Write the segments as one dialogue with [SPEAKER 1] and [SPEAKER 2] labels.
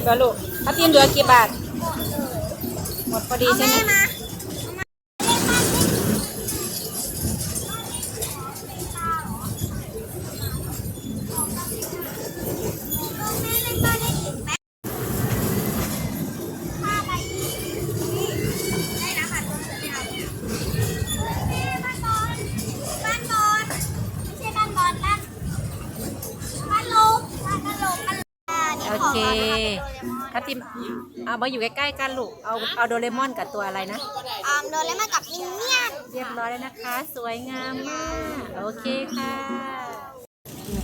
[SPEAKER 1] บแล้วลูกถ้าทีมเหลือกี่บาท หมดพอดีใช่ไหม โอเค
[SPEAKER 2] เรานะคะโดเรมอน
[SPEAKER 1] ถ้าทีมเอามาอยู่ใกล้ๆกันลูก เอาเอาโดเรมอนกับตัวอะไรนะ
[SPEAKER 2] อ่าโดเรมอนกับมินเนี่ยน
[SPEAKER 1] เรียบร้อยแล้วนะคะ สวยงามมาก โอเคค่ะ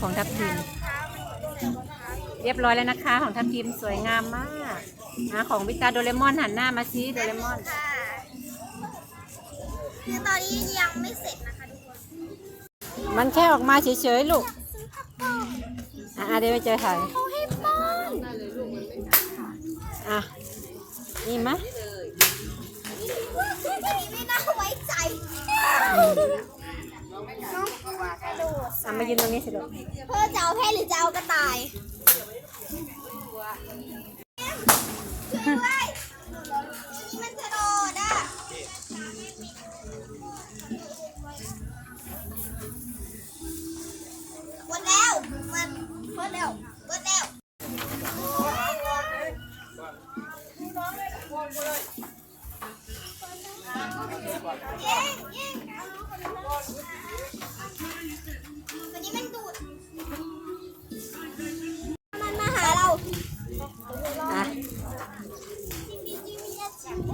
[SPEAKER 1] ของทัพทีมเรียบร้อยแล้วนะคะ ของทัพทีมสวยงามมากนะของวิตาโดเรมอนหันหน้ามาซิโดเรมอน
[SPEAKER 2] ค่ะคือตอนนี้ยังไม่เสร็จนะคะทุกคน
[SPEAKER 1] มันแค่ออกมาเฉยๆลูก
[SPEAKER 2] อะ
[SPEAKER 1] เดี๋ยวไปเจอถ่าย
[SPEAKER 2] เขาให้ป้ อน
[SPEAKER 1] อะนี่มะ
[SPEAKER 2] อันนี้ไม่น่าไว้ใจน้องกลัวกระโดด
[SPEAKER 1] อะมายืนตรงนี้สิลูก
[SPEAKER 2] เพื่อจะเอาแพะหรือจะเอากระต่าย มันดูดมันมาหาเรา
[SPEAKER 1] อะ
[SPEAKER 2] จิมมี่จิมมี่จะจับไป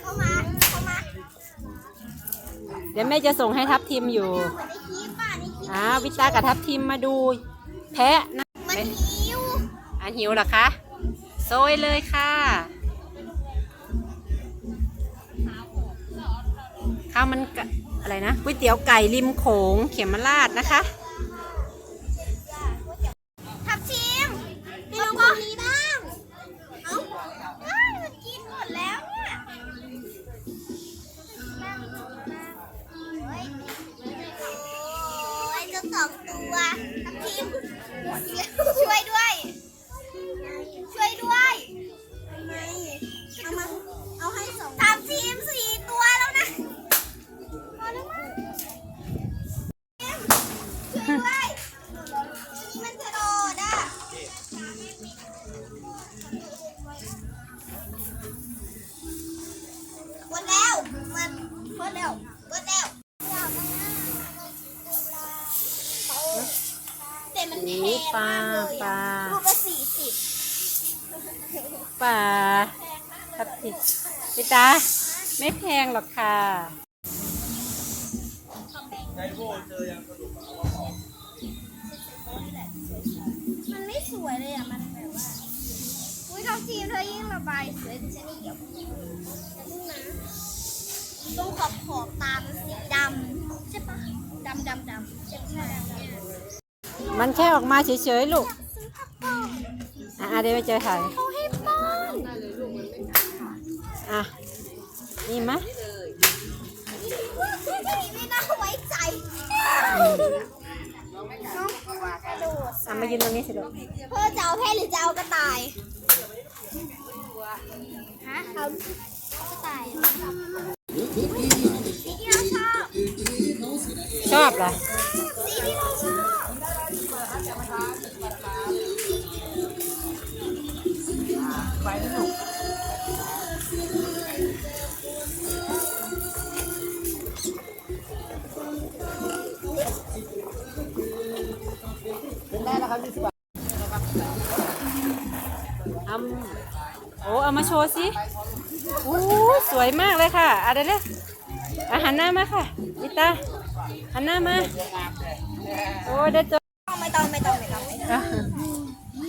[SPEAKER 2] เข้ามาเข้ามา
[SPEAKER 1] เดี๋ยวแม่จะส่งให้ทัพทีมอยู่
[SPEAKER 2] เหมือนในคลิปอะในคลิป
[SPEAKER 1] อ่าวิตากับทัพทีมมาดู แพะนะ
[SPEAKER 2] มันหิว
[SPEAKER 1] อะหิวเหรอคะ โซยเลยค่ะข้าวมันอะไรนะก๋วยเตี๋ยวไก่ริมโขงเขมราชนะคะ
[SPEAKER 2] ทับทิมมีน้องคนนี้บ้างเอ้าเอ้ยมันกินหมดแล้วเนี่ยโอ้ยจะสองตัวทับทิมหมดแล้วช่วยด้วย แล้วหมดแล้วแต่มันแพงมากเลย
[SPEAKER 1] ปลา
[SPEAKER 2] อะ
[SPEAKER 1] ปลา
[SPEAKER 2] ลูกละสี่สิบ
[SPEAKER 1] ป่าทับทิมวิตาไม่แพงหรอกค่ะ
[SPEAKER 2] มันไม่สวยเลยอะ มันแบบว่า อุ้ยทองทีมเธอยิ่งระบายสวยฉันนี่
[SPEAKER 1] มันแค่ออกมาเฉยๆลูก
[SPEAKER 2] ซื้อผักกาด
[SPEAKER 1] อะเดี๋ยวไปเจอถ่าย
[SPEAKER 2] เขาให้ป้อน
[SPEAKER 1] อะ นี่มะ
[SPEAKER 2] อันนี้ไม่น่าไว้ใจน้องกลัวกระโดด
[SPEAKER 1] อะมายืนตรงนี้สิลูก
[SPEAKER 2] เพื่อจะเอาแพะหรือจะเอากระต่ายฮะเอากระต่ายสีที่เราชอบ
[SPEAKER 1] ชอบเหรอ
[SPEAKER 2] สีที่เราชอบ
[SPEAKER 1] เอาโอ้เอามาโชว์สิโอ้สวยมากเลยค่ะอะเดี๋ยวเร็วอะหันหน้ามาค่ะวิตาหันหน้ามา โอ้ได้เจอ
[SPEAKER 2] ไม่ต้องไม่ต้องไม่ต้องไม่ต้อง